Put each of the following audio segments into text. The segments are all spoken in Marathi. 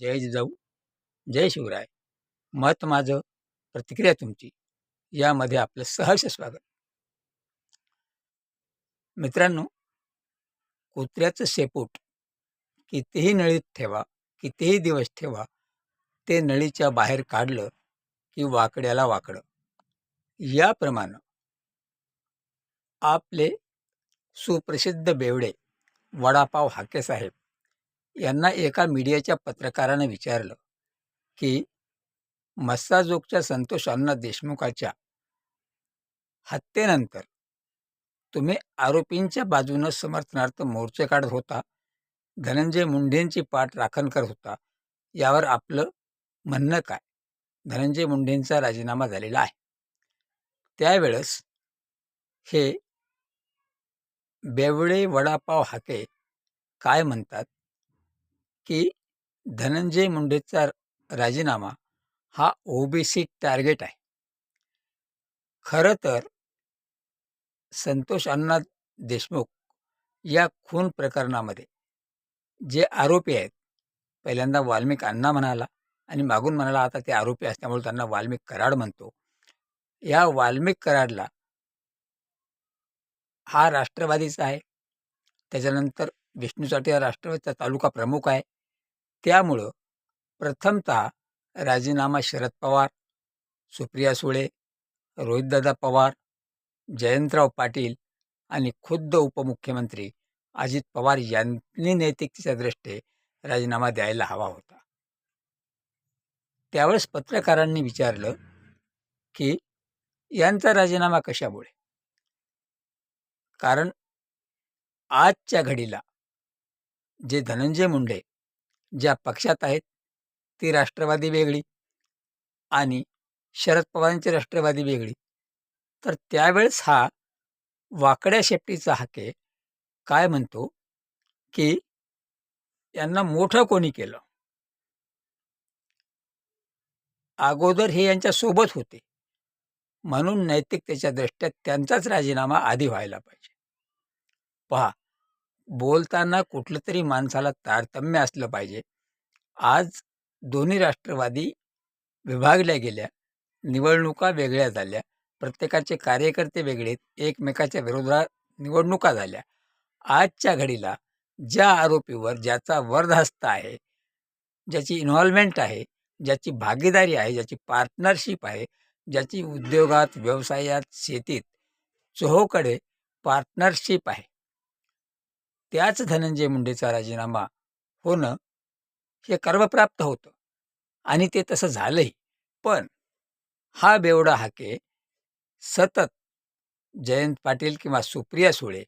जय जिजाऊ जय शिवराय. मत माझं प्रतिक्रिया तुमची. यामध्ये आपलं सहर्ष स्वागत. मित्रांनो कुत्र्याचं शेपूट कितीही नळीत ठेवा कितीही दिवस ठेवा ते नळीच्या बाहेर काढलं की वाकड्याला वाकडं. याप्रमाणे आपले सुप्रसिद्ध बेवडे वडापाव हाके साहेब यांना एका मीडियाच्या पत्रकारानं विचारलं की मस्साजोगच्या संतोष अण्णा देशमुखाच्या हत्येनंतर तुम्ही आरोपींच्या बाजूनं समर्थनार्थ मोर्चे काढत होता धनंजय मुंडेंची पाठ राखण करत होता यावर आपलं म्हणणं काय? धनंजय मुंडेंचा राजीनामा झालेला आहे. त्यावेळेस हे बेवडे वडापाव हाके काय म्हणतात? की धनंजय मुंडेचा राजीनामा हा ओबीसी टार्गेट आहे. खरं तर संतोष अण्णा देशमुख या खून प्रकरणामध्ये जे आरोपी आहेत पहिल्यांदा वाल्मिक अण्णा म्हणाला आणि मागून म्हणाला आता ते आरोपी असल्यामुळे त्यांना वाल्मिक कराड म्हणतो. या वाल्मिक कराडला हा राष्ट्रवादीचा आहे. त्याच्यानंतर विष्णू चाटे हा राष्ट्रवादीचा तालुका प्रमुख आहे. त्यामुळं प्रथमतः राजीनामा शरद पवार सुप्रिया सुळे रोहितदादा पवार जयंतराव पाटील आणि खुद्द उपमुख्यमंत्री अजित पवार यांनी नैतिकतेच्या दृष्टीने राजीनामा द्यायला हवा होता. त्यावेळेस पत्रकारांनी विचारलं की यांचा राजीनामा कशामुळे? कारण आजच्या घडीला जे धनंजय मुंडे ज्या पक्षात आहेत ती राष्ट्रवादी वेगळी आणि शरद पवारांची राष्ट्रवादी वेगळी. तर त्यावेळेस हा वाकड्या शेपटीचा हाके काय म्हणतो की यांना मोठं कोणी केलं? अगोदर हे यांच्या सोबत होते. म्हणून नैतिकतेच्या दृष्ट्या त्यांचाच राजीनामा आधी व्हायला पाहिजे. पहा बोलताना कुठलं तरी माणसाला तारतम्य असलं पाहिजे. आज दोन्ही राष्ट्रवादी विभागल्या गेल्या निवडणुका वेगळ्या झाल्या प्रत्येकाचे कार्यकर्ते वेगळे एकमेकाच्या विरोधात निवडणुका झाल्या. आजच्या घडीला ज्या आरोपीवर ज्याचा वर्धहस्त आहे ज्याची इन्व्हॉल्वमेंट आहे ज्याची भागीदारी आहे ज्याची पार्टनरशिप आहे ज्याची उद्योगात व्यवसायात शेतीत चोहोकडे पार्टनरशिप आहे. त्याच धनंजय मुंडेचा राजीनामा होणं हे कर्मप्राप्त होतं. आणि ते तसं झालंही. पण हा बेवडा हाके सतत जयंत पाटील किंवा सुप्रिया सुळे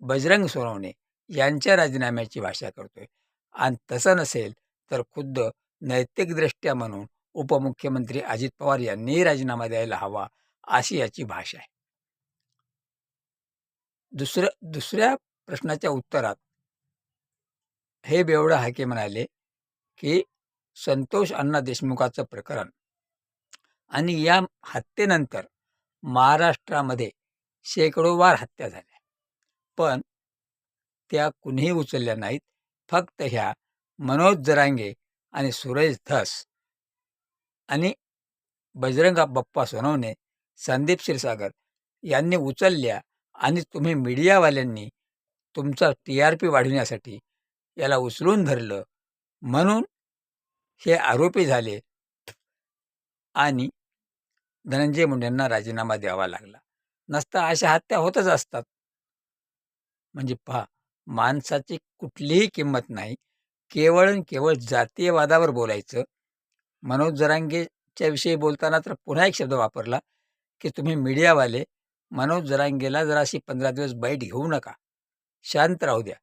बजरंग सोनवणे यांच्या राजीनाम्याची भाषा करतोय. आणि तसं नसेल तर खुद्द नैतिकदृष्ट्या म्हणून उपमुख्यमंत्री अजित पवार यांनीही राजीनामा द्यायला हवा अशी याची भाषा आहे. दुसरं दुसऱ्या प्रश्नाच्या उत्तरात हे बेवडा हाके म्हणाले की संतोष अण्णा देशमुखाचं प्रकरण आणि या हत्येनंतर महाराष्ट्रामध्ये शेकडोवार हत्या झाल्या. पण त्या कुणीही उचलल्या नाहीत. फक्त ह्या मनोज जरांगे आणि सुरेश धस आणि बजरंग बाप्पा सोनवणे संदीप क्षीरसागर यांनी उचलल्या आणि तुम्ही मीडियावाल्यांनी तुमचा टी आर पी वाढविण्यासाठी याला उचलून धरलं. म्हणून हे आरोपी झाले. आणि धनंजय मुंडेंना राजीनामा द्यावा लागला. नसता अशा हत्या होतच असतात. म्हणजे पहा माणसाची कुठलीही किंमत नाही. केवळ आणि केवळ जातीयवादावर बोलायचं. मनोज जरांगेच्या विषयी बोलताना तर पुन्हा एक शब्द वापरला की तुम्ही मीडियावाले मनोज जरांगेला जराशी पंधरा दिवस बैठ घेऊ नका. शांत राहू द्या.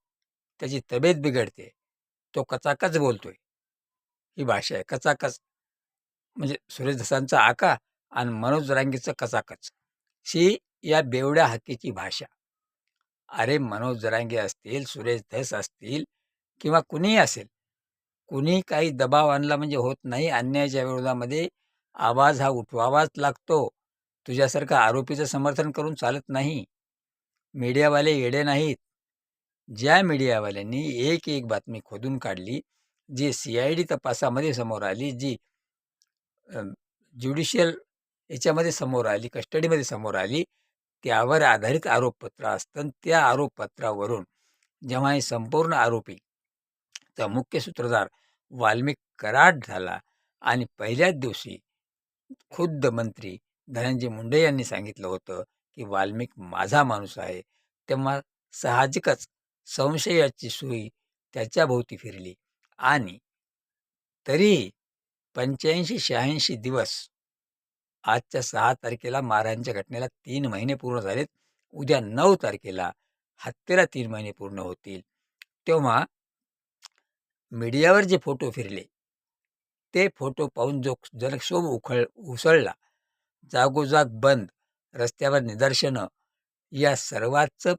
त्याची तब्येत बिघडते. तो कचाकच बोलतोय. ही भाषा आहे. कचाकच. म्हणजे सुरेश धसांचा आका आणि मनोज जरांगीचं कचाकच. ही या बेवड्या हक्कीची भाषा. अरे मनोज जरांगे असतील सुरेश धस असतील किंवा कुणीही असेल कुणी काही दबाव आणला म्हणजे होत नाही. अन्यायाच्या विरोधामध्ये आवाज हा उठवावाच लागतो. तुझ्यासारखा आरोपीचं समर्थन करून चालत नाही. मीडियावाले येडे नाहीत. ज्या मीडियावाल्यांनी एक एक बातमी खोदून काढली जी सी आय डी तपासामध्ये समोर आली जी ज्युडिशियल याच्यामध्ये समोर आली कस्टडीमध्ये समोर आली त्यावर आधारित आरोपपत्र असतं आणि त्या आरोपपत्रावरून जेव्हा हे संपूर्ण आरोपी तर मुख्य सूत्रधार वाल्मिक कराड झाला आणि पहिल्याच दिवशी खुद्द मंत्री धनंजय मुंडे यांनी सांगितलं होतं की वाल्मिक माझा माणूस आहे तेव्हा साहजिकच संशयाची सुई त्याच्याभोवती फिरली. आणि तरीही पंच्याऐंशी शहाऐंशी दिवस आजच्या सहा तारखेला मारहाणच्या घटनेला तीन महिने पूर्ण झालेत. उद्या नऊ तारखेला हत्येला तीन महिने पूर्ण होतील. तेव्हा मीडियावर जे फोटो फिरले ते फोटो पाहून जो जनक्षोभ उखळ उसळला जागोजाग बंद रस्त्यावर निदर्शनं या सर्वाचं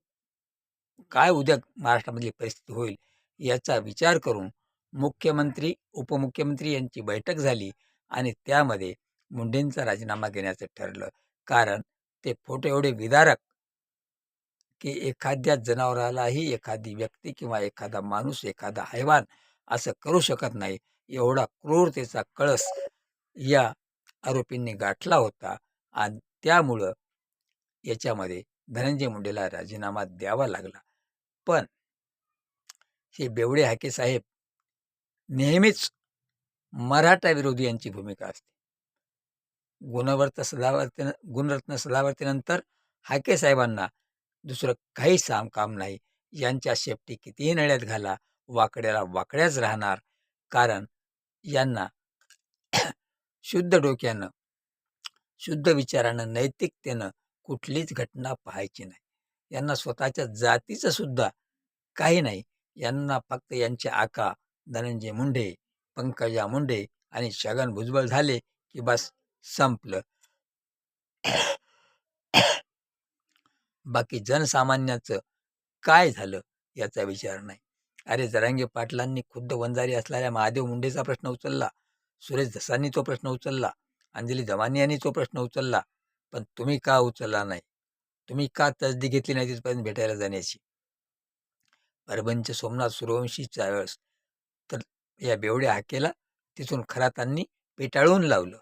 काय उद्या महाराष्ट्रामधली परिस्थिती होईल याचा विचार करून मुख्यमंत्री उपमुख्यमंत्री यांची बैठक झाली आणि त्यामध्ये मुंडेंचा राजीनामा घेण्याचं ठरलं. कारण ते फोटो एवढे विदारक की एखाद्या जनावरालाही एखादी व्यक्ती किंवा एखादा माणूस एखादा हैवान असं करू शकत नाही. एवढा क्रूरतेचा कळस या आरोपींनी गाठला होता आणि त्यामुळं याच्यामध्ये धनंजय मुंडेला राजीनामा द्यावा लागला. पण हे बेवडे हाके साहेब नेहमीच मराठा विरोधी यांची भूमिका असते. गुणवर्त सदावर्ती गुणरत्न सदावर्तीनंतर हाके साहेबांना दुसरं काही साम काम नाही. यांच्या शेपटी कितीही नळ्यात घाला वाकड्याला वाकड्याच राहणार. कारण यांना शुद्ध डोक्यानं शुद्ध विचारानं नैतिकतेनं कुठलीच घटना पाहायची नाही. यांना स्वतःच्या जातीचं सुद्धा काही नाही. यांना फक्त यांचे आका धनंजय मुंडे पंकजा मुंडे आणि छगन भुजबळ झाले की बस संपलं. बाकी जनसामान्याचं काय झालं याचा विचार नाही. अरे जरांगे पाटलांनी खुद्द वंजारी असलेल्या महादेव मुंडेचा प्रश्न उचलला. सुरेश धसांनी तो प्रश्न उचलला अंजली दमानी यांनी तो प्रश्न उचलला पण तुम्ही का उचलला नाही? तुम्ही का तसदी घेतली नाही तिथपर्यंत भेटायला जाण्याची? परभणीच सोमनाथ सूर्यवंशीच्या वेळेस तर या बेवड्या हाकेला तिथून खरातांनी पेटाळून लावलं.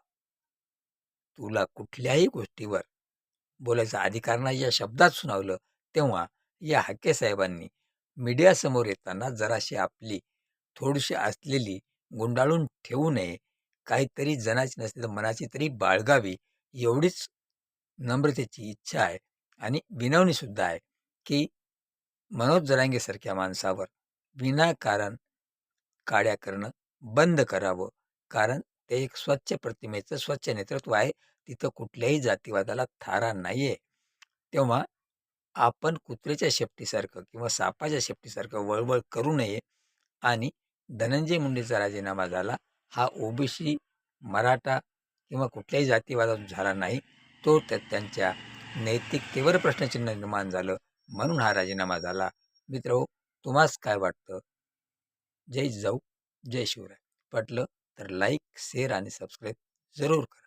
तुला कुठल्याही गोष्टीवर बोलायचा अधिकार नाही या शब्दात सुनावलं तेव्हा या हाके साहेबांनी मीडियासमोर येताना जराशी आपली थोडीशी असलेली गुंडाळून ठेवू नये काहीतरी जनाची नसते तर मनाची तरी बाळगावी एवढीच नम्रतेची इच्छा आहे आणि विनवणीसुद्धा आहे की मनोज जरांगेसारख्या माणसावर विनाकारण काड्या करणं बंद करावं. कारण ते एक स्वच्छ प्रतिमेचं स्वच्छ नेतृत्व आहे. तिथं कुठल्याही जातीवादाला थारा नाही आहे तेव्हा आपण कुत्र्याच्या शेपटीसारखं किंवा सापाच्या शेपटीसारखं वळवळ करू नये आणि धनंजय मुंडेचा राजीनामा झाला हा ओबीसी मराठा किंवा कुठल्याही जातीवादातून झाला नाही तो त्या त्यांच्या नैतिकतेवर प्रश्नचिन्ह निर्माण झालं म्हणून हा राजीनामा झाला. मित्र तुम्हास काय वाटतं? जय जाऊ जय शिवराय. पटलं तर लाईक शेअर आणि सबस्क्राईब जरूर करा.